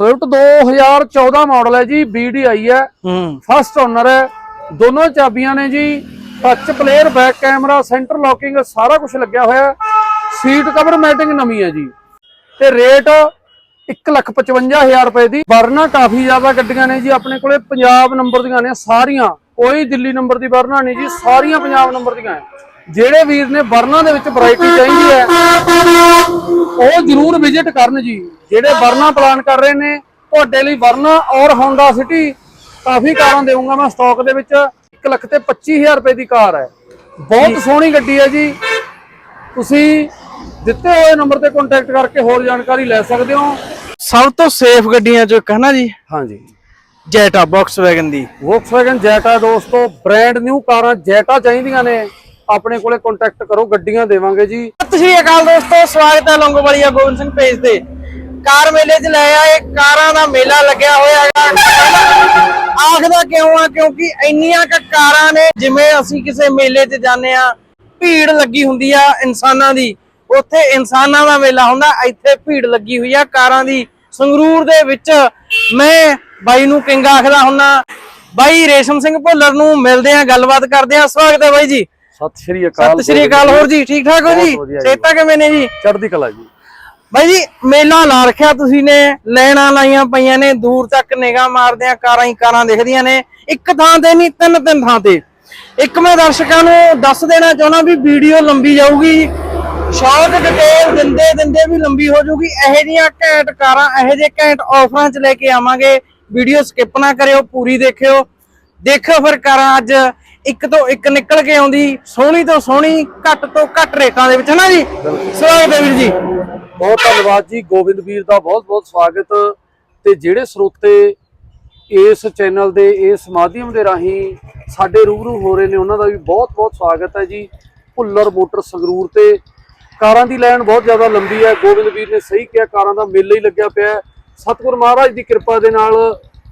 Swift 2014 model ਹੈ ਜੀ BDI ਹੈ। ਹੂੰ। ਫਸਟ ਓਨਰ ਹੈ। ਦੋਨੋਂ ਚਾਬੀਆਂ ਨੇ ਜੀ। Touch player back camera centre locking ਸਾਰਾ ਕੁਝ ਲੱਗਿਆ ਹੋਇਆ ਸੀਟ ਕਵਰ ਮੈਟਿੰਗ ਨਵੀਂ ਹੈ ਜੀ। ਤੇ ਰੇਟ 155000 ਰੁਪਏ ਦੀ। ਵਰਨਾ ਕਾਫੀ ਜ਼ਿਆਦਾ ਗੱਡੀਆਂ ਨੇ ਜੀ ਆਪਣੇ ਕੋਲੇ। ਪੰਜਾਬ ਨੰਬਰ ਦੀਆਂ ਨੇ ਸਾਰੀਆਂ। ਕੋਈ ਦਿੱਲੀ ਨੰਬਰ ਦੀ ਵਰਨਾ ਨਹੀਂ ਜੀ। ਸਾਰੀਆਂ ਪੰਜਾਬ ਨੰਬਰ ਦੀਆਂ ਹੈ। ਜਿਹੜੇ ਵੀਰ ਨੇ ਵਰਨਾ ਦੇ ਵਿੱਚ ਵੈਰਾਈਟੀ ਚਾਹੀਦੀ ਹੈ ਉਹ ਜਰੂਰ ਵਿਜ਼ਿਟ ਕਰਨ ਜੀ। ਜਿਹੜੇ ਵਰਨਾ ਪਲਾਨ ਕਰ ਰਹੇ ਨੇ ਤੁਹਾਡੇ ਲਈ ਵਰਨਾ ਔਰ ਹੋਂਡਾ ਸਿਟੀ ਕਾਫੀ ਕਾਰਾਂ ਦੇਵਾਂਗਾ ਮੈਂ ਸਟਾਕ ਦੇ ਵਿੱਚ। 1 ਲੱਖ ਤੇ 25000 ਰੁਪਏ ਦੀ ਕਾਰ ਹੈ। ਬਹੁਤ ਸੋਹਣੀ ਗੱਡੀ ਹੈ ਜੀ। ਤੁਸੀਂ ਦਿੱਤੇ ਹੋਏ ਨੰਬਰ ਤੇ ਕੰਟੈਕਟ ਕਰਕੇ ਹੋਰ ਜਾਣਕਾਰੀ ਲੈ ਸਕਦੇ ਹੋ। ਸਭ ਤੋਂ ਸੇਫ ਗੱਡੀਆਂ ਚੋਂ ਇੱਕ ਹੈ ਨਾ ਜੀ? ਹਾਂਜੀ। ਜੈਟਾ ਬਾਕਸ ਵੈਗਨ ਦੀ। Volkswagen Jetta ਦੋਸਤੋ ਬ੍ਰਾਂਡ ਨਿਊ ਕਾਰਾਂ Jetta ਚਾਹੀਦੀਆਂ ਨੇ। ਆਪਣੇ ਕੋਲੇ ਕੰਟੈਕਟ ਕਰੋ, ਗੱਡੀਆਂ ਦੇਵਾਂਗੇ ਜੀ। ਸਤਿ ਸ਼੍ਰੀ ਅਕਾਲ ਦੋਸਤੋ, ਸਵਾਗਤ ਹੈ ਲੰਗੋਵਾਲੀਆ ਗੋਬਿੰਦ ਸਿੰਘ ਪੇਜ ਤੇ। ਕਾਰ ਮੇਲੇ 'ਚ ਲੈ ਆਏ, ਕਾਰਾਂ ਦਾ ਮੇਲਾ ਲੱਗਿਆ ਹੋਇਆ ਹੈਗਾ। ਆਖਦਾ ਕਿਉਂ ਆ? ਕਿਉਂਕਿ ਇੰਨੀਆਂ ਕ ਕਾਰਾਂ ਨੇ, ਜਿਵੇਂ ਅਸੀਂ ਕਿਸੇ ਮੇਲੇ 'ਚ ਜਾਂਦੇ ਆ ਭੀੜ ਲੱਗੀ ਹੁੰਦੀ ਆ ਇਨਸਾਨਾਂ ਦੀ। ਉੱਥੇ ਇਨਸਾਨਾਂ ਦਾ ਮੇਲਾ ਹੁੰਦਾ, ਇੱਥੇ ਭੀੜ ਲੱਗੀ ਹੋਈ ਆ ਕਾਰਾਂ ਦੀ। ਸੰਗਰੂਰ ਦੇ ਵਿੱਚ ਮੈਂ ਬਾਈ ਨੂੰ ਕਿੰਗ ਆਖਦਾ ਹੁੰਨਾ ਬਾਈ ਰੇਸ਼ਮ ਸਿੰਘ ਭੁੱਲਰ ਨੂੰ ਮਿਲਦੇ ਆ ਗੱਲਬਾਤ ਕਰਦੇ ਆ ਸਵਾਗਤ ਹੈ ਬਾਈ ਜੀ। ਸਤਿ ਸ਼੍ਰੀ ਅਕਾਲ ਸਤਿ ਸ਼੍ਰੀ ਅਕਾਲ ਹੋਰ ਜੀ ਠੀਕ ਠਾਕ ਹੋ ਜੀ। ਸੇਤਾ ਕਿਵੇਂ ਨੇ ਜੀ? ਚੜ੍ਹਦੀ ਕਲਾ ਜੀ। ਬਾਈ ਜੀ ਮੇਲਾ ਲਾ ਰੱਖਿਆ ਤੁਸੀਂ ਨੇ ਲੈਣਾ ਲਾਈਆਂ ਪਈਆਂ ਨੇ ਦੂਰ ਤੱਕ ਨਿਗਾਹ ਮਾਰਦੇ ਆ ਕਾਰਾਂ ਹੀ ਕਾਰਾਂ ਦਿਖਦੀਆਂ ਨੇ। ਇੱਕ ਥਾਂ ਤੇ ਨਹੀਂ ਤਿੰਨ ਤਿੰਨ ਥਾਂ ਤੇ। ਇੱਕ ਮੈਂ ਦਰਸ਼ਕਾਂ ਨੂੰ ਦੱਸ ਦੇਣਾ ਚਾਹੁੰਦਾ ਵੀ ਵੀਡੀਓ ਲੰਬੀ ਜਾਊਗੀ। ਸ਼ਾਰਟ ਡਿਟੇਲ ਦਿੰਦੇ ਦਿੰਦੇ ਵੀ ਲੰਬੀ ਹੋ ਜਾਊਗੀ। ਇਹੋ ਜਿਹੀਆਂ ਘੈਂਟ ਕਾਰਾਂ ਇਹੋ ਜਿਹੇ ਘੈਂਟ ਆਫਰਾਂ 'ਚ ਲੈ ਕੇ ਆਵਾਂਗੇ। ਵੀਡੀਓ ਸਕਿਪ ਨਾ ਕਰਿਓ ਪੂਰੀ ਦੇਖਿਓ। ਦੇਖੋ ਫਿਰ ਕਾਰਾਂ ਅੱਜ ਇੱਕ ਤੋਂ ਇੱਕ ਨਿਕਲ ਕੇ ਆਉਂਦੀ ਸੋਹਣੀ ਤੋਂ ਸੋਹਣੀ ਘੱਟ ਤੋਂ ਘੱਟ ਰੇਟਾਂ ਦੇ ਵਿੱਚ ਹੈ ਨਾ ਜੀ? ਸਵਾਗਤ ਹੈ ਵੀਰ ਜੀ। ਬਹੁਤ ਧੰਨਵਾਦ ਜੀ ਗੋਬਿੰਦ ਵੀਰ ਦਾ ਬਹੁਤ ਬਹੁਤ ਸਵਾਗਤ। ਤੇ ਜਿਹੜੇ ਸਰੋਤੇ ਇਸ ਚੈਨਲ ਦੇ ਇਸ ਮਾਧਿਅਮ ਦੇ ਰਾਹੀਂ ਸਾਡੇ ਰੂਬਰੂ ਹੋ ਰਹੇ ਨੇ ਉਹਨਾਂ ਦਾ ਵੀ ਬਹੁਤ ਬਹੁਤ ਸਵਾਗਤ ਹੈ ਜੀ। ਭੁੱਲਰ ਮੋਟਰ ਸੰਗਰੂਰ ਤੇ ਕਾਰਾਂ ਦੀ ਲਾਈਨ ਬਹੁਤ ਜ਼ਿਆਦਾ ਲੰਬੀ ਹੈ। ਗੋਬਿੰਦ ਵੀਰ ਨੇ ਸਹੀ ਕਿਹਾ ਕਾਰਾਂ ਦਾ ਮੇਲਾ ਹੀ ਲੱਗਿਆ ਪਿਆ ਸਤਿਗੁਰ ਮਹਾਰਾਜ ਦੀ ਕਿਰਪਾ ਦੇ ਨਾਲ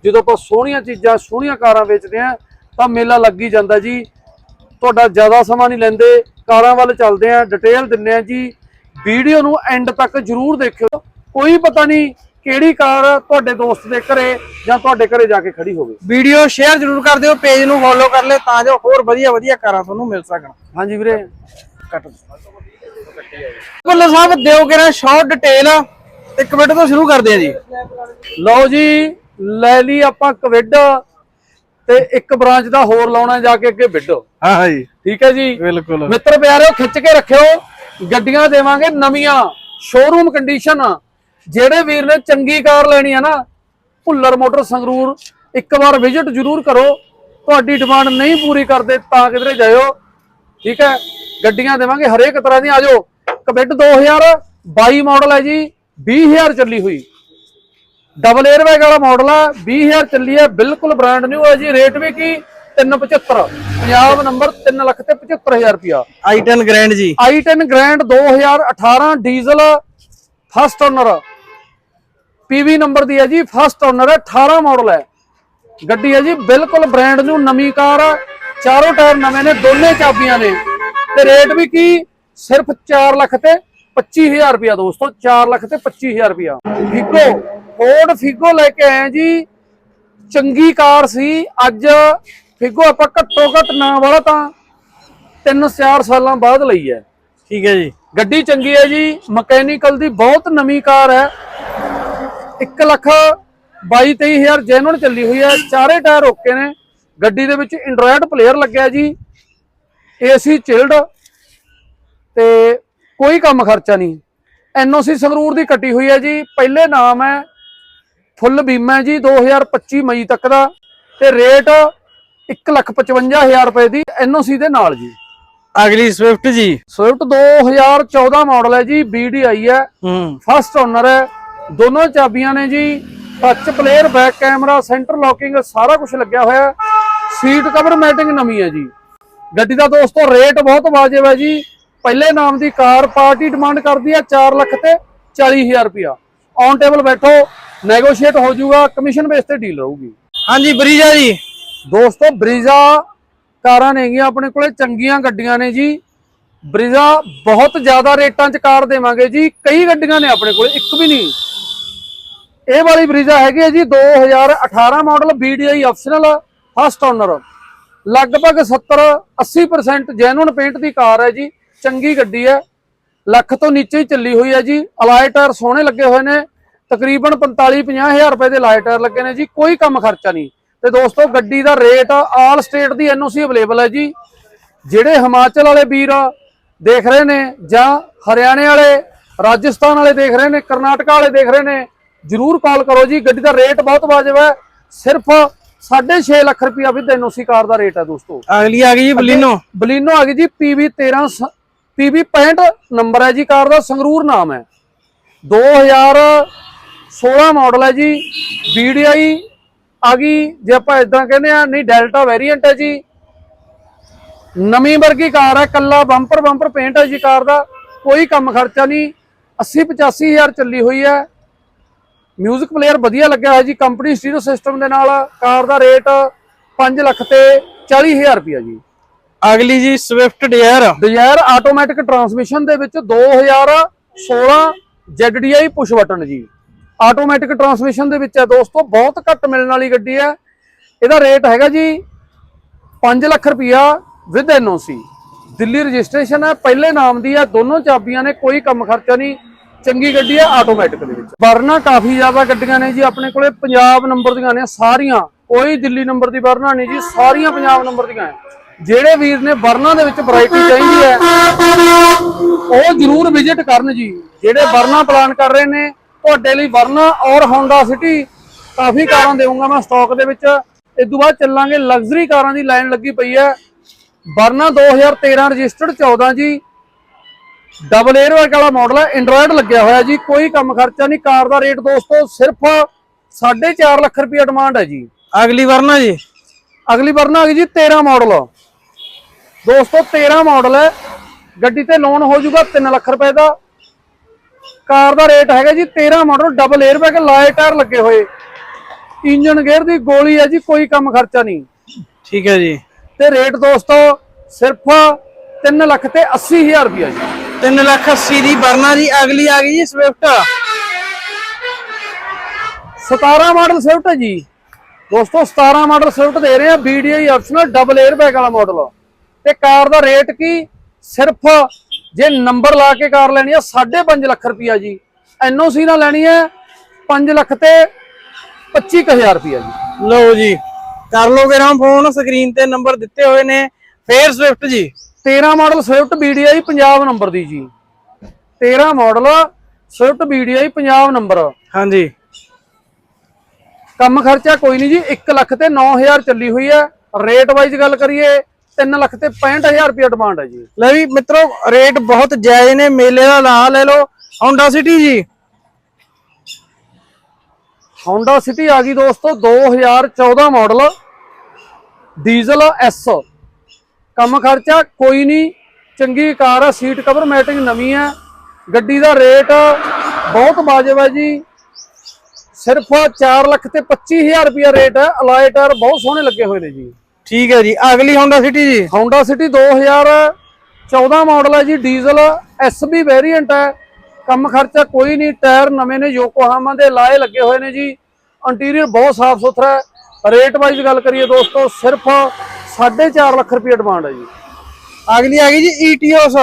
ਜਦੋਂ ਆਪਾਂ ਸੋਹਣੀਆਂ ਚੀਜ਼ਾਂ ਸੋਹਣੀਆਂ ਕਾਰਾਂ ਵੇਚਦੇ ਆ ਤਾਂ ਮੇਲਾ ਲੱਗ ਹੀ ਜਾਂਦਾ ਜੀ। ਤੁਹਾਡਾ ਜ਼ਿਆਦਾ ਸਮਾਂ ਨਹੀਂ ਲੈਂਦੇ। ਕਾਰਾਂ ਵੱਲ ਚੱਲਦੇ ਆ ਡਿਟੇਲ ਦਿੰਨੇ ਆ ਜੀ। ਵੀਡੀਓ ਨੂੰ ਐਂਡ ਤੱਕ ਜਰੂਰ ਦੇਖਿਓ। ਕੋਈ ਪਤਾ ਨਹੀਂ ਕਿਹੜੀ ਕਾਰ ਤੁਹਾਡੇ ਦੋਸਤ ਦੇ ਘਰੇ ਜਾਂ ਤੁਹਾਡੇ ਘਰੇ ਜਾ ਕੇ ਖੜੀ ਹੋਵੇ। ਵੀਡੀਓ ਸ਼ੇਅਰ ਜ਼ਰੂਰ ਕਰ ਦਿਓ ਪੇਜ ਨੂੰ ਫੋਲੋ ਕਰ ਲਿਓ ਤਾਂ ਜੋ ਹੋਰ ਵਧੀਆ ਵਧੀਆ ਕਾਰਾਂ ਤੁਹਾਨੂੰ ਮਿਲ ਸਕਣ। ਹਾਂਜੀ ਵੀਰੇ। ਕੱਟ ਭੁੱਲਰ ਸਾਹਿਬ ਦਿਓ ਕਿਹੜਾ ਸ਼ਾਰਟ ਡਿਟੇਲ ਇੱਕ ਮਿੰਟ ਤੋਂ ਸ਼ੁਰੂ ਕਰਦੇ ਆ ਜੀ। ਲਓ ਜੀ ਲੈ ਲਈ ਆਪਾਂ ਕਵਿਡ। ਤੇ ਇੱਕ ਬ੍ਰਾਂਚ ਦਾ ਹੋਰ ਲਾਉਣਾ ਜਾ ਕੇ ਅੱਗੇ ਵਿੱਡੋ ਹਾਂ ਹਾਂ ਜੀ। ਠੀਕ ਹੈ ਜੀ? ਬਿਲਕੁਲ। ਮਿੱਤਰ ਪਿਆਰਿਓ ਖਿੱਚ ਕੇ ਰੱਖਿਓ। ਗੱਡੀਆਂ ਦੇਵਾਂਗੇ ਨਵੀਆਂ। ਸ਼ੋਰੂਮ ਕੰਡੀਸ਼ਨ ਜਿਹੜੇ ਵੀਰ ਨੇ ਚੰਗੀ ਕਾਰ ਲੈਣੀ ਆ ਨਾ ਭੁੱਲਰ ਮੋਟਰ ਸੰਗਰੂਰ ਇੱਕ ਵਾਰ ਵਿਜ਼ਿਟ ਜ਼ਰੂਰ ਕਰੋ। ਤੁਹਾਡੀ ਡਿਮਾਂਡ ਨਹੀਂ ਪੂਰੀ ਕਰਦੇ ਤਾਂ ਕਿਧਰੇ ਜਾਇਓ। ਠੀਕ ਹੈ? ਗੱਡੀਆਂ ਦੇਵਾਂਗੇ ਹਰੇਕ ਤਰ੍ਹਾਂ ਦੀਆਂ। ਆਜੋ ਕਵਿਡ 2022 ਮਾਡਲ ਹੈ ਜੀ। 20000 ਚੱਲੀ ਹੋਈ। ਡਬਲ 에ਅਰਬੈਗ ਵਾਲਾ ਮਾਡਲ ਆ 20000 ਚੱਲੀ ਹੈ ਬਿਲਕੁਲ ਬ੍ਰਾਂਡ ਨਿਊ ਹੈ ਜੀ ਰੇਟ ਵੀ ਕੀ? 375 ਪੰਜਾਬ ਨੰਬਰ 3 ਲੱਖ ਤੇ 75000 ਰੁਪਿਆ i10 ਗ੍ਰੈਂਡ ਜੀ। I10 grand 2018 diesel first owner PV number ਦੀ ਹੈ ਜੀ ਫਸਟ ਓਨਰ ਹੈ 18 ਮਾਡਲ ਹੈ। ਗੱਡੀ ਹੈ ਜੀ ਬਿਲਕੁਲ ਬ੍ਰਾਂਡ ਨਿਊ ਨਵੀਂ ਕਾਰ ਆ। ਚਾਰੋਂ ਟਾਇਰ ਨਵੇਂ ਨੇ ਦੋਨੇ ਚਾਬੀਆਂ ਨੇ। ਤੇ ਰੇਟ ਵੀ ਕੀ? ਸਿਰਫ 4 ਲੱਖ ਤੇ 25000 ਰੁਪਿਆ ਦੋਸਤੋ 4 ਲੱਖ ਤੇ 25000 ਰੁਪਿਆ ਫਿਗੋ ਫੋਰਡ ਫਿਗੋ ਲੈ ਕੇ ਆਏ ਜੀ। ਚੰਗੀ ਕਾਰ ਸੀ। ਅੱਜ ਫਿਗੋ ਆਪਾਂ ਘੱਟੋ ਘੱਟ ਨਾ ਵਾਲਾ ਤਾਂ 3-4 ਸਾਲਾਂ ਬਾਅਦ ਲਈ ਹੈ। ਠੀਕ ਹੈ ਜੀ। ਗੱਡੀ ਚੰਗੀ ਹੈ ਜੀ। ਮਕੈਨੀਕਲ ਦੀ ਬਹੁਤ ਨਵੀਂ ਕਾਰ ਹੈ। 1 ਲੱਖ 22 23000 ਜੈਨੂਨ ਚੱਲੀ ਹੋਈ ਹੈ। ਚਾਰੇ ਟਾਇਰ ਓਕੇ ਨੇ। ਗੱਡੀ ਦੇ ਵਿੱਚ ਐਂਡਰੋਇਡ ਪਲੇਅਰ ਲੱਗਿਆ ਜੀ। ਏਸੀ ਚਿਲਡ ਤੇ ਕੋਈ ਕੰਮ ਖਰਚਾ ਨਹੀਂ। ਐਨਓਸੀ ਸੰਗਰੂਰ ਦੀ ਕੱਟੀ ਹੋਈ ਹੈ ਜੀ। ਪਹਿਲੇ ਨਾਮ ਹੈ ਫੁੱਲ ਬੀਮਾ ਜੀ 2025 ਮਈ ਤੱਕ ਦਾ ਤੇ ਰੇਟ 155000 ਰੁਪਏ ਦੀ ਐਨਓਸੀ ਦੇ ਨਾਲ ਜੀ। ਅਗਲੀ ਸਵਿਫਟ ਜੀ। ਸਵਿਫਟ 2014 ਮਾਡਲ ਹੈ ਜੀ BDI ਹੈ। ਹੂੰ। ਫਸਟ ਓਨਰ ਹੈ। ਦੋਨੋਂ ਚਾਬੀਆਂ ਨੇ ਜੀ। Touch player back camera centre locking ਸਾਰਾ ਕੁਝ ਲੱਗਿਆ ਹੋਇਆ ਸੀਟ ਕਵਰ ਮੈਟਿੰਗ ਨਵੀਂ ਹੈ ਜੀ। ਗੱਡੀ ਦਾ ਦੋਸਤੋ ਰੇਟ ਬਹੁਤ ਵਾਜਬ ਹੈ ਜੀ। ਪਹਿਲੇ ਨਾਮ ਦੀ ਕਾਰ ਪਾਰਟੀ ਡਿਮਾਂਡ ਕਰਦੀ ਹੈ 4 ਲੱਖ ਤੇ 40000 ਰੁਪਿਆ ਔਨ ਟੇਬਲ ਬੈਠੋ। ਨੈਗੋਸ਼ੀਏਟ ਹੋ ਜਾਊਗਾ ਕਮਿਸ਼ਨ ਬੇਸ ਤੇ ਡੀਲ ਰਹੂਗੀ। ਹਾਂਜੀ ਬਰੀਜਾ ਜੀ। ਦੋਸਤੋ ਬਰੀਜ਼ਾ ਕਾਰਾਂ ਨੇਗੀਆਂ ਆਪਣੇ ਕੋਲੇ ਚੰਗੀਆਂ ਗੱਡੀਆਂ ਨੇ ਜੀ। ਬਰੀਜ਼ਾ ਬਹੁਤ ਜ਼ਿਆਦਾ ਰੇਟਾਂ 'ਚ ਕਾਰ ਦੇਵਾਂਗੇ ਜੀ। ਕਈ ਗੱਡੀਆਂ ਨੇ ਆਪਣੇ ਕੋਲੇ ਇੱਕ ਵੀ ਨਹੀਂ। ਇਹ ਵਾਲੀ ਬਰੀਜ਼ਾ ਹੈਗੀ ਹੈ ਜੀ 2018 model BDI optional first owner ਲਗਭਗ 70 80% ਜੈਨੂਨ ਪੇਂਟ ਦੀ ਕਾਰ ਹੈ ਜੀ। ਚੰਗੀ ਗੱਡੀ ਹੈ। ਲੱਖ ਤੋਂ ਨੀਚੇ ਹੀ ਚੱਲੀ ਹੋਈ ਹੈ ਜੀ। ਅਲਾਈ ਟਾਇਰ ਸੋਹਣੇ ਲੱਗੇ ਹੋਏ ਨੇ। ਤਕਰੀਬਨ 45 50000 ਰੁਪਏ ਦੇ ਲਾਈ ਟਾਇਰ ਲੱਗੇ ਨੇ ਜੀ ਕੋਈ ਕੰਮ ਖਰਚਾ ਨਹੀਂ। ਤੇ ਦੋਸਤੋ ਗੱਡੀ ਦਾ ਰੇਟ ਆਲ ਸਟੇਟ ਦੀ ਐਨਓਸੀ ਅਵੇਲੇਬਲ ਹੈ ਜੀ। ਜਿਹੜੇ ਹਿਮਾਚਲ ਵਾਲੇ ਵੀਰ ਦੇਖ ਰਹੇ ਨੇ ਜਾਂ ਹਰਿਆਣੇ ਵਾਲੇ ਰਾਜਸਥਾਨ ਵਾਲੇ ਦੇਖ ਰਹੇ ਨੇ ਕਰਨਾਟਕਾ ਵਾਲੇ ਦੇਖ ਰਹੇ ਨੇ ਜਰੂਰ ਕਾਲ ਕਰੋ ਜੀ। ਗੱਡੀ ਦਾ ਰੇਟ ਬਹੁਤ ਵਾਜਬ ਹੈ। ਸਿਰਫ 6.5 ਲੱਖ ਰੁਪਇਆ ਵਿਦ ਐਨਓਸੀ ਕਾਰ ਦਾ ਰੇਟ ਹੈ ਦੋਸਤੋ। ਅਗਲੀ ਆ ਗਈ ਜੀ ਬਲੀਨੋ। ਬਲੀਨੋ ਆ ਗਈ ਜੀ PV 13 PV 65 ਨੰਬਰ ਹੈ ਜੀ ਕਾਰ ਦਾ ਸੰਗਰੂਰ ਨਾਮ ਹੈ। 2016 ਮਾਡਲ ਹੈ ਜੀ। VDI ਆ ਗਈ। ਜੇ ਆਪਾਂ ਇਦਾਂ ਕਹਿੰਦੇ ਆ ਨਹੀਂ ਡੈਲਟਾ ਵੇਰੀਐਂਟ ਹੈ ਜੀ। ਨਵੀਂ ਵਰਗੀ ਕਾਰ ਹੈ ਕੱਲਾ ਬੰਪਰ ਬੰਪਰ ਪੇਂਟ ਹੈ ਜੀ ਕਾਰ ਦਾ। ਕੋਈ ਕੰਮ ਖਰਚਾ ਨਹੀਂ। 80 85 ਹਜ਼ਾਰ ਚੱਲੀ ਹੋਈ ਹੈ। ਮਿਊਜ਼ਿਕ ਪਲੇਅਰ ਵਧੀਆ ਲੱਗਿਆ ਹੋਇਆ ਜੀ। ਕੰਪਨੀ ਸਟੀਰੀਓ ਸਿਸਟਮ ਦੇ ਨਾਲ ਕਾਰ ਦਾ ਰੇਟ 5 ਲੱਖ ਤੇ 40 ਹਜ਼ਾਰ ਰੁਪਇਆ ਜੀ। ਅਗਲੀ ਜੀ Swift Dzire Dzire automatic transmission ਦੇ ਵਿੱਚ 2016 ZDI ਪੁਸ਼ ਬਟਨ ਜੀ। ਆਟੋਮੈਟਿਕ ਟਰਾਂਸਮਿਸ਼ਨ ਦੇ ਵਿੱਚ ਹੈ ਦੋਸਤੋ, ਬਹੁਤ ਘੱਟ ਮਿਲਣ ਵਾਲੀ ਗੱਡੀ ਹੈ। ਇਹਦਾ ਰੇਟ ਹੈਗਾ ਜੀ 5 ਲੱਖ ਰੁਪਇਆ ਵਿਦ ਐਨਓਸੀ ਦਿੱਲੀ ਰਜਿਸਟ੍ਰੇਸ਼ਨ ਹੈ, ਪਹਿਲੇ ਨਾਮ ਦੀ ਹੈ, ਦੋਨੋਂ ਚਾਬੀਆਂ ਨੇ ਕੋਈ ਕੰਮ ਖਰਚਾ ਨਹੀਂ। ਚੰਗੀ ਗੱਡੀ ਹੈ ਆਟੋਮੈਟਿਕ ਦੇ ਵਿੱਚ। ਵਰਨਾ ਕਾਫੀ ਜ਼ਿਆਦਾ ਗੱਡੀਆਂ ਨੇ ਜੀ ਆਪਣੇ ਕੋਲੇ, ਪੰਜਾਬ ਨੰਬਰ ਦੀਆਂ ਨੇ ਸਾਰੀਆਂ। ਕੋਈ ਦਿੱਲੀ ਨੰਬਰ ਦੀ ਵਰਨਾ ਨਹੀਂ ਜੀ, ਸਾਰੀਆਂ ਪੰਜਾਬ ਨੰਬਰ ਦੀਆਂ ਹੈ। ਜਿਹੜੇ ਵੀਰ ਨੇ ਵਰਨਾ ਦੇ ਵਿੱਚ ਵੈਰਾਈਟੀ ਚਾਹੀਦੀ ਹੈ, ਉਹ ਜਰੂਰ ਵਿਜ਼ਿਟ ਕਰਨ ਜੀ। ਜਿਹੜੇ ਵਰਨਾ ਪਲਾਨ ਕਰ ਰਹੇ ਨੇ ਤੁਹਾਡੇ ਲਈ ਵਰਨਾ ਔਰ ਹੋਂਡਾ ਸਿਟੀ ਕਾਫੀ ਕਾਰਾਂ ਦੇਵਾਂਗਾ ਮੈਂ ਸਟਾਕ ਦੇ ਵਿੱਚ। ਇਸ ਤੋਂ ਬਾਅਦ ਚੱਲਾਂਗੇ ਲਗਜ਼ਰੀ ਕਾਰਾਂ ਦੀ ਲਾਈਨ ਲੱਗੀ ਪਈ ਹੈ। ਵਰਨਾ 2013 ਰਜਿਸਟਰਡ 14 ਜੀ। ਡਬਲ 에ਅਰ ਬੈਗ ਵਾਲਾ ਮਾਡਲ ਹੈ ਐਂਡਰੋਇਡ ਲੱਗਿਆ ਹੋਇਆ ਜੀ। ਕੋਈ ਕੰਮ ਖਰਚਾ ਨਹੀਂ ਕਾਰ ਦਾ ਰੇਟ ਦੋਸਤੋ ਸਿਰਫ 4.5 ਲੱਖ ਰੁਪਏ ਡਿਮਾਂਡ ਹੈ ਜੀ। ਅਗਲੀ ਵਰਨਾ ਜੀ। ਅਗਲੀ ਵਰਨਾ ਆ ਗਈ ਜੀ 13 ਮਾਡਲ ਦੋਸਤੋ 13 ਮਾਡਲ ਹੈ। ਗੱਡੀ ਤੇ ਲੋਨ ਹੋ ਜਾਊਗਾ 3 ਲੱਖ ਰੁਪਏ ਦਾ। ਕਾਰ ਦਾ ਰੇਟ ਹੈਗਾ ਜੀ 13 ਮਾਡਲ ਡਬਲ 에ਅਰ ਬੈਗ ਲਾਏ ਟਾਇਰ ਲੱਗੇ ਹੋਏ। ਇੰਜਨ ਗੇਅਰ ਦੀ ਗੋਲੀ ਹੈ ਜੀ ਕੋਈ ਕੰਮ ਖਰਚਾ ਨਹੀਂ। ਠੀਕ ਹੈ ਜੀ। ਤੇ ਰੇਟ ਦੋਸਤੋ ਸਿਰਫ 3 ਲੱਖ ਤੇ 80 ਹਜ਼ਾਰ ਰੁਪਇਆ ਜੀ। 3 ਲੱਖ 80 ਦੀ ਵਰਨਾ ਜੀ ਅਗਲੀ ਆ ਗਈ ਜੀ ਸਵਿਫਟ 17 ਮਾਡਲ ਸਵਿਫਟ ਹੈ ਜੀ। ਦੋਸਤੋ 17 ਮਾਡਲ ਸਵਿਫਟ ਦੇ ਰਹੇ ਆ BDI optional double air bag ਵਾਲਾ ਮਾਡਲ ਤੇ ਕਾਰ ਦਾ ਰੇਟ ਕੀ? ਸਿਰਫ ਜੇ ਨੰਬਰ ਲਾ ਕੇ ਕਾਰ ਲੈਣੀ ਆ 5.5 ਲੱਖ ਰੁਪਇਆ ਜੀ। ਐਨਓਸੀ ਨਾਲ ਲੈਣੀ ਹੈ 5 ਲੱਖ ਤੇ 25000 ਰੁਪਇਆ ਜੀ। ਲਓ ਜੀ ਕਰ ਲੋਗੇ ਰਾਮ ਫੋਨ ਸਕਰੀਨ ਤੇ ਨੰਬਰ ਦਿੱਤੇ ਹੋਏ ਨੇ। ਫੇਰ ਸਵਿਫਟ ਜੀ। 13 model Swift BDI Punjab number ਦੀ ਜੀ। 13 model Swift BDI Punjab number. ਹਾਂਜੀ। ਕੰਮ ਖਰਚਾ ਕੋਈ ਨਹੀਂ ਜੀ 1 ਲੱਖ ਤੇ 9000 ਚੱਲੀ ਹੋਈ ਹੈ ਰੇਟ ਵਾਈਜ਼ ਗੱਲ ਕਰੀਏ 3 ਲੱਖ ਤੇ 65000 ਰੁਪਏ ਡਿਮਾਂਡ ਹੈ ਜੀ। ਲੈ ਵੀ ਮਿੱਤਰੋ ਰੇਟ ਬਹੁਤ ਜਾਇਜ਼ ਨੇ ਮੇਲੇ ਦਾ ਲਾ ਲੈ ਲਓ। Honda City ਜੀ। Honda City ਆ ਗਈ ਦੋਸਤੋ 2014 ਮਾਡਲ ਡੀਜ਼ਲ ਐਸ ਕੰਮ ਖਰਚਾ ਕੋਈ ਨਹੀਂ ਚੰਗੀ ਕਾਰ ਹੈ ਸੀਟ ਕਵਰ ਮੈਟਿੰਗ ਨਵੀਂ ਹੈ ਗੱਡੀ ਦਾ ਰੇਟ ਬਹੁਤ ਵਾਜਬ ਹੈ ਜੀ। ਸਿਰਫ 4 ਲੱਖ ਤੇ 25000 ਰੁਪਏ ਰੇਟ ਹੈ ਅਲਾਈ ਟਾਇਰ ਬਹੁਤ ਸੋਹਣੇ ਲੱਗੇ ਹੋਏ ਨੇ ਜੀ। ਠੀਕ ਹੈ ਜੀ ਅਗਲੀ Honda City ਜੀ। Honda City 2014 ਮਾਡਲ ਹੈ ਜੀ ਡੀਜ਼ਲ ਐਸਬੀ ਵੇਰੀਐਂਟ ਹੈ। ਕੰਮ ਖਰਚਾ ਕੋਈ ਨਹੀਂ ਟਾਇਰ ਨਵੇਂ ਨੇ ਯੋਕੋਹਾਮਾ ਦੇ ਲਾਏ ਲੱਗੇ ਹੋਏ ਨੇ ਜੀ। ਇੰਟੀਰੀਅਰ ਬਹੁਤ ਸਾਫ਼ ਸੁਥਰਾ ਹੈ। ਰੇਟ ਵਾਈਜ਼ ਗੱਲ ਕਰੀਏ ਦੋਸਤੋ ਸਿਰਫ 4.5 ਲੱਖ ਰੁਪਏ ਡਿਮਾਂਡ ਹੈ ਜੀ। ਅਗਲੀ ਆ ਗਈ ਜੀ Etios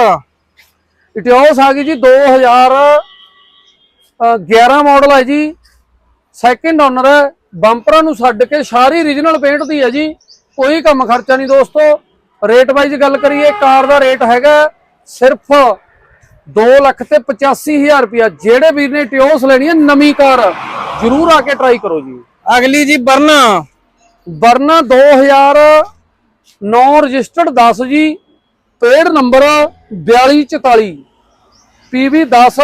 ਇਟਿਓਸ ਆ ਗਈ ਜੀ 2011 ਮਾਡਲ ਹੈ ਜੀ। ਸੈਕਿੰਡ ਓਨਰ ਹੈ। ਬੰਪਰਾਂ ਨੂੰ ਛੱਡ ਕੇ ਸਾਰੀ ਰੀਜਨਲ ਪੇਂਟ ਦੀ ਹੈ ਜੀ। ਕੋਈ ਕੰਮ ਖਰਚਾ ਨਹੀਂ ਦੋਸਤੋ। ਰੇਟ ਵਾਈਜ਼ ਗੱਲ ਕਰੀਏ ਕਾਰ ਦਾ ਰੇਟ ਹੈਗਾ ਸਿਰਫ 2 ਲੱਖ ਤੇ 85000 ਰੁਪਇਆ। ਜਿਹੜੇ ਵੀਰ ਨੇ ਟਿਓਸ ਲੈਣੀ ਹੈ ਨਵੀਂ ਕਾਰ ਜਰੂਰ ਆ ਕੇ ਟਰਾਈ ਕਰੋ ਜੀ। ਅਗਲੀ ਜੀ Verna ਵਰਨਾ 2009 ਰਜਿਸਟਰਡ 10 ਜੀ paid number 4244 PV 10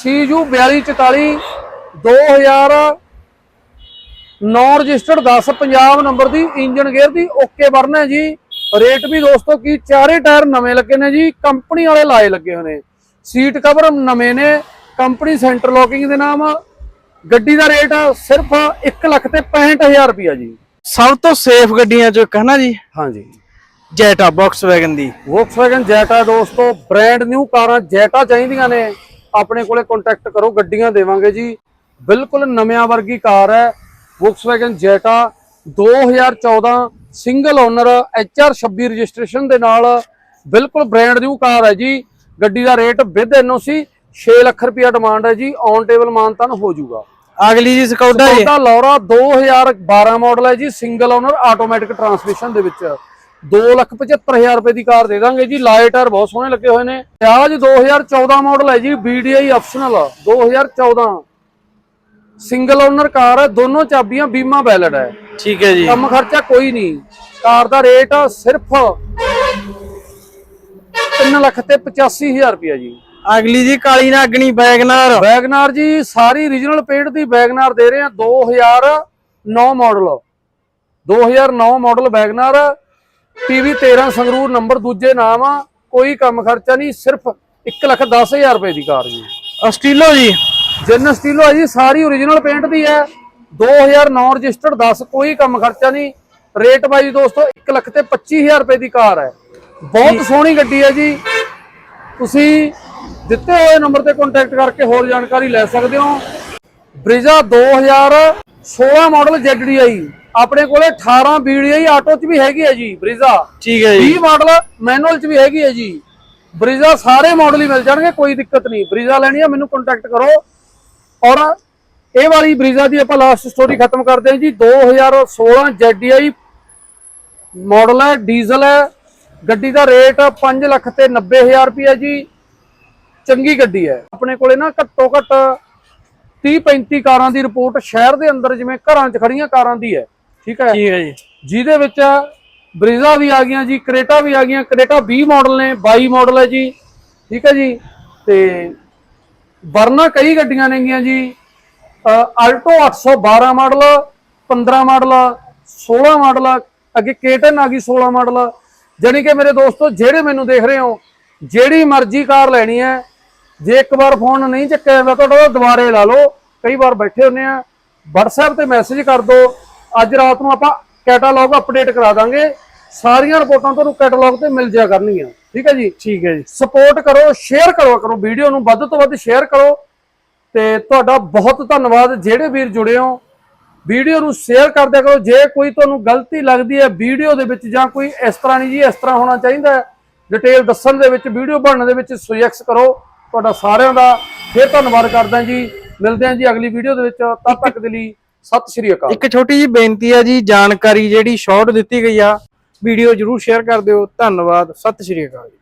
CU 4244 2009 registered 10 Punjab number ਦੀ ਇੰਜਨ ਗੇਅਰ ਦੀ ਓਕੇ ਵਰਨਾ ਹੈ ਜੀ। ਰੇਟ ਵੀ ਦੋਸਤੋ ਕੀ ਚਾਰੇ ਟਾਇਰ ਨਵੇਂ ਲੱਗੇ ਨੇ ਜੀ ਕੰਪਨੀ ਵਾਲੇ ਲਾਏ ਲੱਗੇ ਹੋਏ ਨੇ। ਸੀਟ ਕਵਰ ਨਵੇਂ ਨੇ ਕੰਪਨੀ ਸੈਂਟਰ ਲੌਕਿੰਗ ਦੇ ਨਾਮ। ਗੱਡੀ ਦਾ ਰੇਟ ਸਿਰਫ 1 ਲੱਖ ਤੇ 65000 ਰੁਪਿਆ ਜੀ। ਸਭ ਤੋਂ ਸੇਫ ਗੱਡੀਆਂ ਚੋਂ ਇੱਕ ਹੈ ਨਾ ਜੀ? ਹਾਂਜੀ। ਜੈਟਾ Volkswagen ਦੀ। Volkswagen Jetta ਦੋਸਤੋ ਬ੍ਰਾਂਡ ਨਿਊ ਕਾਰਾਂ Jetta ਚਾਹੀਦੀਆਂ ਨੇ। ਆਪਣੇ ਕੋਲੇ ਕੰਟੈਕਟ ਕਰੋ ਗੱਡੀਆਂ ਦੇਵਾਂਗੇ ਜੀ। ਬਿਲਕੁਲ ਨਵਿਆਂ ਵਰਗੀ ਕਾਰ ਹੈ। Volkswagen Jetta 2014 single owner HR26 registration ਦੇ ਨਾਲ ਬਿਲਕੁਲ ਬ੍ਰਾਂਡ ਨਿਊ ਕਾਰ ਹੈ ਜੀ। ਗੱਡੀ ਦਾ ਰੇਟ ਵਿਦ ਐਨਓਸੀ 6 ਲੱਖ ਰੁਪਇਆ ਡਿਮਾਂਡ ਹੈ ਜੀ। ਔਨ ਟੇਬਲ ਮਾਨਤਾਨ ਹੋ ਜਾਊਗਾ। ਅਗਲੀ ਜੀ ਸਕੌਡਾ ਜੀ। ਟੋਟਾ ਲੌਰਾ 2012 ਮਾਡਲ ਹੈ ਜੀ ਸਿੰਗਲ ਓਨਰ ਆਟੋਮੈਟਿਕ ਟਰਾਂਸਮਿਸ਼ਨ ਦੇ ਵਿੱਚ। 275000 ਰੁਪਏ ਦੀ ਕਾਰ ਦੇ ਦਾਂਗੇ ਜੀ। ਲਾਈਟਰ ਬਹੁਤ ਸੋਹਣੇ ਲੱਗੇ ਹੋਏ ਨੇ। ਪਿਆਜ 2014 ਮਾਡਲ ਹੈ ਜੀ BDI optional 2014 single owner car ਹੈ ਦੋਨੋਂ ਚਾਬੀਆਂ ਬੀਮਾ ਵੈਲਿਡ ਹੈ। ਠੀਕ ਹੈ ਜੀ। ਕੰਮ ਖਰਚਾ ਕੋਈ ਨਹੀਂ। ਕਾਰ ਦਾ ਰੇਟ ਸਿਰਫ 3 ਲੱਖ ਤੇ 85000 ਰੁਪਇਆ ਜੀ। ਅਗਲੀ ਜੀ ਕਾਲੀ ਨਾਗਣੀ ਬੈਗਨਾਰ ਵੈਗਨਾਰ ਜੀ ਸਾਰੀ ਰੀਜਨਲ ਪੇਂਟ ਦੀ ਵੈਗਨਾਰ ਦੇ ਰਹੇ ਆ 2009 model 2009 model Wagon R. PV 13 Sangrur number ਦੂਜੇ ਨਾਮ ਆ। ਕੋਈ ਕੰਮ ਖਰਚਾ ਨਹੀਂ ਸਿਰਫ 1 ਲੱਖ 10000 ਰੁਪਏ ਦੀ ਕਾਰ ਜੀ। ਅਸਟੀਲੋ ਜੀ। ਜਿੰਨ ਸਟੀਲੋ ਹੈ ਜੀ ਸਾਰੀ ਓਰੀਜਨਲ ਪੇਂਟ ਦੀ ਹੈ। 2009 ਰਜਿਸਟਰਡ 10 ਕੋਈ ਕੰਮ ਖਰਚਾ ਨਹੀਂ। ਰੇਟ ਬਾਈ ਦੋਸਤੋ 1 ਲੱਖ ਤੇ 25000 ਰੁਪਏ ਦੀ ਕਾਰ ਹੈ। ਬਹੁਤ ਸੋਹਣੀ ਗੱਡੀ ਹੈ ਜੀ। ਤੁਸੀਂ ਦਿੱਤੇ ਹੋਏ ਨੰਬਰ ਤੇ ਕੰਟੈਕਟ ਕਰਕੇ ਹੋਰ ਜਾਣਕਾਰੀ ਲੈ ਸਕਦੇ ਹੋ। ਬ੍ਰਿਜ਼ਾ 2016 ਮਾਡਲ ZDI ਆਪਣੇ ਕੋਲੇ 18 BDI ਆਟੋ ਚ ਵੀ ਹੈਗੀ ਹੈ ਜੀ ਬ੍ਰਿਜ਼ਾ ਠੀਕ ਹੈ ਜੀ। 20 ਮਾਡਲ ਮੈਨੂਅਲ ਚ ਵੀ ਹੈਗੀ ਹੈ ਜੀ। ਬ੍ਰਿਜ਼ਾ ਸਾਰੇ ਮਾਡਲ ਹੀ ਮਿਲ ਜਾਣਗੇ ਕੋਈ ਦਿੱਕਤ ਨਹੀਂ। ਬ੍ਰਿਜ਼ਾ ਲੈਣੀ ਹੈ ਮੈਨੂੰ ਕੰਟੈਕਟ ਕਰੋ। ਔਰ ਇਹ ਵਾਲੀ ਬ੍ਰਿਜ਼ਾ ਦੀ ਆਪਾਂ ਲਾਸਟ ਸਟੋਰੀ ਖਤਮ ਕਰਦੇ ਹਾਂ ਜੀ। 2016 ZDI ਮਾਡਲ ਹੈ ਡੀਜ਼ਲ ਹੈ। ਗੱਡੀ ਦਾ ਰੇਟ 5 ਲੱਖ ਤੇ 90000 ਰੁਪਏ ਜੀ। ਚੰਗੀ ਗੱਡੀ ਹੈ। ਆਪਣੇ ਕੋਲੇ ਨਾ ਘੱਟੋ ਘੱਟ 30 35 ਕਾਰਾਂ ਦੀ ਰਿਪੋਰਟ ਸ਼ਹਿਰ ਦੇ ਅੰਦਰ ਜਿਵੇਂ ਘਰਾਂ 'ਚ ਖੜੀਆਂ ਕਾਰਾਂ ਦੀ ਹੈ। ਠੀਕ ਹੈ? ਠੀਕ ਹੈ ਜੀ। ਜਿਹਦੇ ਵਿੱਚ ਬ੍ਰਿਜ਼ਾ ਵੀ ਆ ਗਈਆਂ ਜੀ ਕਰੇਟਾ ਵੀ ਆ ਗਈਆਂ। ਕਰੇਟਾ 20 ਮਾਡਲ ਨੇ 22 ਮਾਡਲ ਹੈ ਜੀ। ਠੀਕ ਹੈ ਜੀ? ਤੇ ਵਰਨਾ ਕਈ ਗੱਡੀਆਂ ਨੇਗੀਆਂ ਜੀ। ਅਲਟੋ 812 ਮਾਡਲ 15 ਮਾਡਲ 16 ਮਾਡਲ, ਅੱਗੇ ਕੇਟਨ ਆ ਗਈ 16 ਮਾਡਲ। ਜਾਣੀ ਕਿ ਮੇਰੇ ਦੋਸਤੋ, ਜਿਹੜੇ ਮੈਨੂੰ ਦੇਖ ਰਹੇ ਹੋ, ਜਿਹੜੀ ਮਰਜ਼ੀ ਕਾਰ ਲੈਣੀ ਹੈ, ਜੇ ਇੱਕ ਵਾਰ ਫੋਨ ਨਹੀਂ ਚੱਕਿਆ ਜਾਂਦਾ, ਤੁਹਾਡਾ ਦੁਬਾਰੇ ਲਾ ਲਓ। ਕਈ ਵਾਰ ਬੈਠੇ ਹੁੰਨੇ ਆ। WhatsApp ਤੇ ਮੈਸੇਜ ਕਰ ਦਿਓ। ਅੱਜ ਰਾਤ ਨੂੰ ਆਪਾਂ ਕੈਟਾਲੌਗ ਅਪਡੇਟ ਕਰਾ ਦਾਂਗੇ। ਸਾਰੀਆਂ ਰਿਪੋਰਟਾਂ ਤੁਹਾਨੂੰ ਕੈਟਾਲੌਗ ਤੇ ਮਿਲ ਜਾਇਆ ਕਰਨਗੀਆਂ। ਠੀਕ ਹੈ ਜੀ? ਠੀਕ ਹੈ ਜੀ। ਸਪੋਰਟ ਕਰੋ ਸ਼ੇਅਰ ਕਰੋ ਕਰੋ ਵੀਡੀਓ ਨੂੰ ਵੱਧ ਤੋਂ ਵੱਧ ਸ਼ੇਅਰ ਕਰੋ। ਤੇ ਤੁਹਾਡਾ ਬਹੁਤ ਧੰਨਵਾਦ ਜਿਹੜੇ ਵੀਰ ਜੁੜੇ ਹੋ। ਵੀਡੀਓ ਨੂੰ ਸ਼ੇਅਰ ਕਰ ਦਿਆ ਕਰੋ ਜੇ ਕੋਈ ਤੁਹਾਨੂੰ ਗਲਤੀ ਲੱਗਦੀ ਹੈ ਵੀਡੀਓ ਦੇ ਵਿੱਚ ਜਾਂ ਕੋਈ ਇਸ ਤਰ੍ਹਾਂ ਨਹੀਂ ਜੀ ਇਸ ਤਰ੍ਹਾਂ ਹੋਣਾ ਚਾਹੀਦਾ ਡਿਟੇਲ ਦੱਸਣ ਦੇ ਵਿੱਚ ਵੀਡੀਓ ਬਣਨ ਦੇ ਵਿੱਚ ਸੁਜੈਕਸ ਕਰੋ। ਤੁਹਾਡਾ ਸਾਰਿਆਂ ਦਾ ਫਿਰ ਧੰਨਵਾਦ ਕਰਦਾ ਜੀ। ਮਿਲਦੇ ਹਾਂ ਜੀ ਅਗਲੀ ਵੀਡੀਓ ਦੇ ਵਿੱਚ। ਤਦ ਤੱਕ ਦੇ ਲਈ ਸਤਿ ਸ਼੍ਰੀ ਅਕਾਲ। ਇੱਕ ਛੋਟੀ ਜੀ ਬੇਨਤੀ ਹੈ ਜੀ ਜਾਣਕਾਰੀ ਜਿਹੜੀ ਸ਼ਾਰਟ ਦਿੱਤੀ ਗਈ ਆ ਵੀਡੀਓ ਜਰੂਰ ਸ਼ੇਅਰ ਕਰ ਦਿਓ। ਧੰਨਵਾਦ। ਸਤਿ ਸ਼੍ਰੀ ਅਕਾਲ ਜੀ।